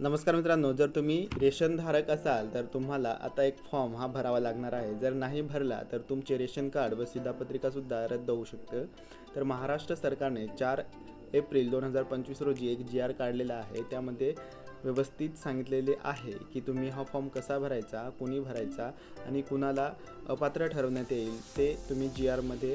नमस्कार मित्रांनो जर तुम्ही रेशनधारक असाल तर तुम्हाला आता एक फॉर्म हा भरावा लागणार आहे. जर नाही भरला तर तुमचे रेशन कार्ड व शिधापत्रिकासुद्धा रद्द होऊ शकतं. तर महाराष्ट्र सरकारने चार एप्रिल दोन हजार पंचवीस रोजी एक जी आर काढलेला आहे. त्यामध्ये व्यवस्थित सांगितलेले आहे की तुम्ही हा फॉर्म कसा भरायचा कोणी भरायचा आणि कुणाला अपात्र ठरवण्यात येईल ते तुम्ही जी आरमध्ये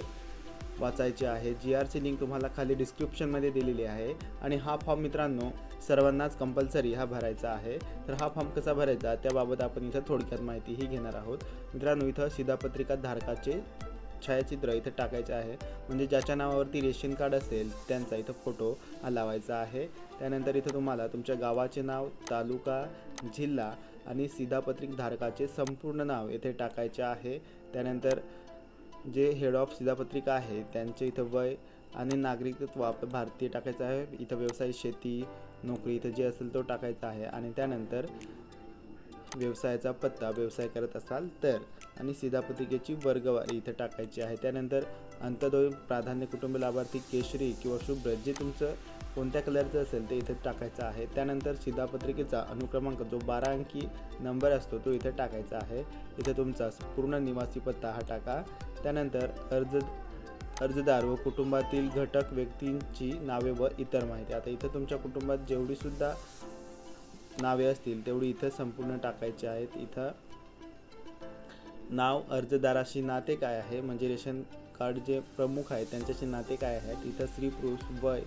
वाचायचे आहे. जी आरची लिंक तुम्हाला खाली डिस्क्रिप्शनमध्ये दिलेली आहे. आणि हा फॉर्म मित्रांनो सर्वांनाच कंपल्सरी हा भरायचा आहे. तर हा फॉर्म कसा भरायचा? त्याबाबत आपण इथं थोडक्यात माहितीही घेणार आहोत. मित्रांनो इथं शिधापत्रिका धारकाचे छायाचित्र इथं टाकायचे आहे. म्हणजे ज्याच्या नावावरती रेशन कार्ड असेल त्यांचा इथं फोटो हा लावायचा आहे. त्यानंतर इथं तुम्हाला तुमच्या गावाचे नाव तालुका जिल्हा आणि शिधापत्रिक धारकाचे संपूर्ण नाव येथे टाकायचे आहे. त्यानंतर जे हेड ऑफ शिधापत्रिका आहे त्यांचे इथं वय आणि नागरिकत्व आपलं भारतीय टाकायचं आहे. इथं व्यवसाय शेती नोकरी इथं जे असेल तो टाकायचा आहे. आणि त्यानंतर व्यवसायाचा पत्ता व्यवसाय करत असाल तर. आणि शिधापत्रिकेची वर्गवारी इथं टाकायची आहे. त्यानंतर अंतदोय प्राधान्य कुटुंब लाभार्थी केशरी किंवा शुभ्र जे तुमचं कोणत्या कलरचं असेल ते इथं टाकायचं आहे. त्यानंतर शिधापत्रिकेचा अनुक्रमांक जो बारा अंकी नंबर असतो तो इथं टाकायचा आहे. इथे तुमचा पूर्ण निवासी पत्ता हा टाका. त्यानंतर अर्ज अर्जदार व कुटुंबातील घटक व्यक्तींची नावे व इतर माहिती. आता इथं तुमच्या कुटुंबात जेवढीसुद्धा नावे असतील तेवढी इथं संपूर्ण टाकायची आहेत. इथं नाव अर्जदाराशी नाते काय आहे म्हणजे रेशन कार्ड जे प्रमुख आहेत त्यांच्याशी नाते काय आहेत. इथं स्त्री पुरुष वय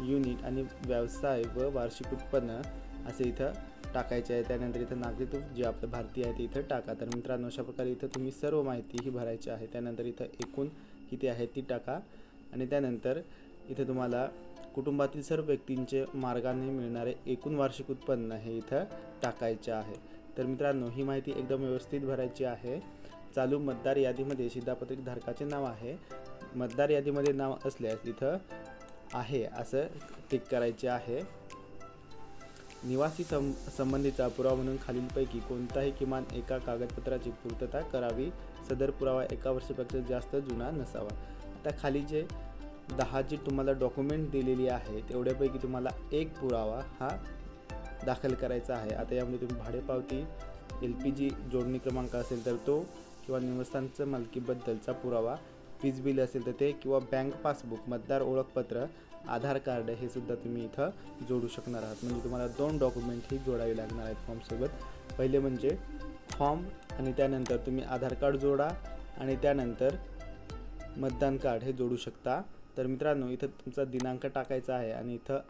युनिट आणि व्यवसाय व वार्षिक उत्पन्न असे इथं टाकायचे आहे. त्यानंतर इथं नागरिकत्व जे आपलं भारतीय आहे ते इथं टाका. तर मित्रांनो अशा प्रकारे इथं तुम्ही सर्व माहिती ही भरायची आहे. त्यानंतर इथं एकूण किती आहे ती टाका. आणि त्यानंतर इथं तुम्हाला कुटुंबातील सर्व व्यक्तींचे मार्गाने मिळणारे एकूण वार्षिक उत्पन्न हे इथं टाकायचे आहे. तर मित्रांनो ही माहिती एकदम व्यवस्थित भरायची आहे. चालू मतदार यादीमध्ये शिधापत्रिक धारकाचे नाव आहे. मतदार यादीमध्ये नाव असल्यास इथं आहे असं टिक करायचे आहे. निवासी सं संबंधीचा पुरावा म्हणून खालीलपैकी कोणताही किमान एका कागदपत्राची पूर्तता करावी. सदर पुरावा एका वर्षापेक्षा जास्त जुना नसावा. आता खाली जे दहा जी तुम्हाला डॉक्युमेंट दिलेली आहे तेवढ्यापैकी तुम्हाला एक पुरावा हा दाखल करायचा आहे. आता यामध्ये तुम्ही भाडेपावती एल पी जी जोडणी क्रमांक असेल तर तो किंवा निवासस्थानचं मालकीबद्दलचा पुरावा वीज बिल असेल तर ते किंवा बँक पासबुक मतदार ओळखपत्र आधार कार्ड हे सुद्धा तुम्ही इथं जोडू शकणार आहात. म्हणजे तुम्हाला दोन डॉक्युमेंट ही जोडावी लागणार आहेत फॉर्मसोबत पहिले म्हणजे फॉर्म आणि त्यानंतर तुम्ही आधार कार्ड जोडा आणि त्यानंतर मतदान कार्ड हे जोडू शकता. तर मित्रांनो इथं तुमचा दिनांक टाकायचा आहे आणि इथं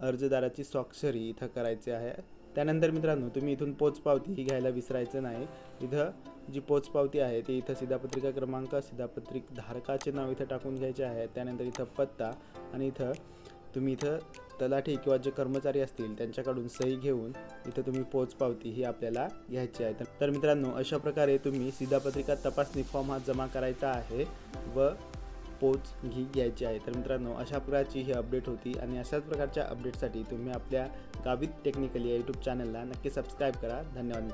अर्जदाराची स्वाक्षरी इथं करायची आहे. त्यानंतर मित्रांनो तुम्ही इथून पोचपावती ही घ्यायला विसरायचं नाही. इथं जी पोचपावती आहे ती इथं शिधापत्रिका क्रमांक शिधापत्रिक धारकाचे नाव इथं टाकून घ्यायचे आहे. त्यानंतर इथं पत्ता आणि इथं तुम्ही इथं तलाठी किंवा जे कर्मचारी असतील त्यांच्याकडून सही घेऊन इथं तुम्ही पोचपावती ही आपल्याला घ्यायची आहे. तर- मित्रांनो अशा प्रकारे तुम्ही शिधापत्रिका तपासणी फॉर्म हा जमा करायचा आहे व पोच घी घ्यायची आहे. तर मित्रांनो अशा प्रकारची ही अपडेट होती आणि अशाच प्रकारच्या अपडेटसाठी तुम्ही आपल्या गावित टेक्निकली या यूट्यूब चॅनलला नक्की सबस्क्राईब करा. धन्यवाद